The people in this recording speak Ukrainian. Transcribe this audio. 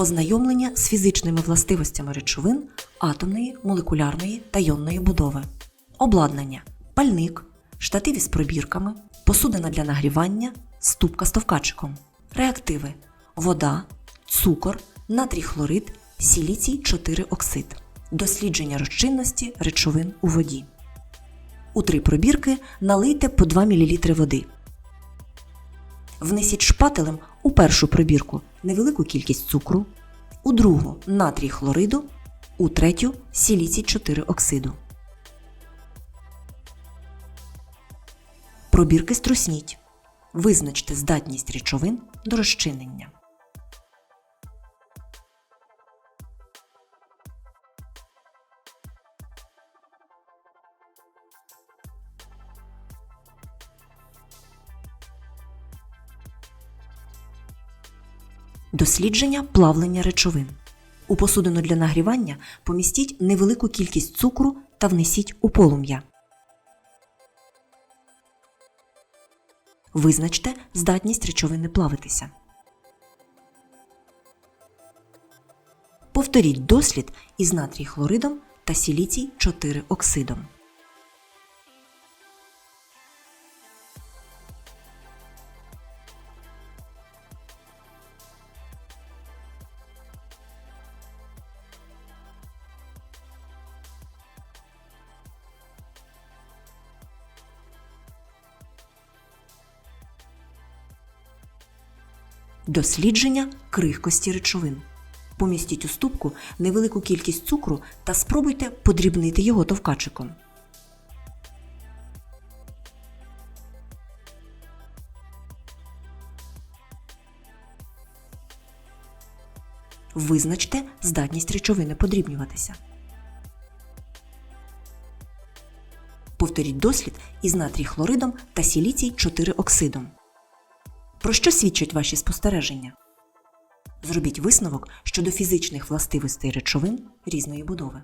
Ознайомлення з фізичними властивостями речовин атомної, молекулярної та йонної будови. Обладнання. Пальник, штатив із пробірками, посудина для нагрівання, ступка з товкачиком. Реактиви. Вода, цукор, натрій хлорид, сіліцій 4 оксид. Дослідження розчинності речовин у воді. У три пробірки налийте по 2 мл води. Внесіть шпателем у першу пробірку невелику кількість цукру, у другу натрій хлориду, у третю сіліці 4 оксиду. Пробірки струсніть. Визначте здатність речовин до розчинення. Дослідження плавлення речовин. У посудину для нагрівання помістіть невелику кількість цукру та внесіть у полум'я. Визначте здатність речовини плавитися. Повторіть дослід із натрій хлоридом та сіліцій 4 оксидом. Дослідження крихкості речовин. Помістіть у ступку невелику кількість цукру та спробуйте подрібнити його товкачиком. Визначте здатність речовини подрібнюватися. Повторіть дослід із натрій хлоридом та сіліцій 4 оксидом. Про що свідчать ваші спостереження? Зробіть висновок щодо фізичних властивостей речовин різної будови.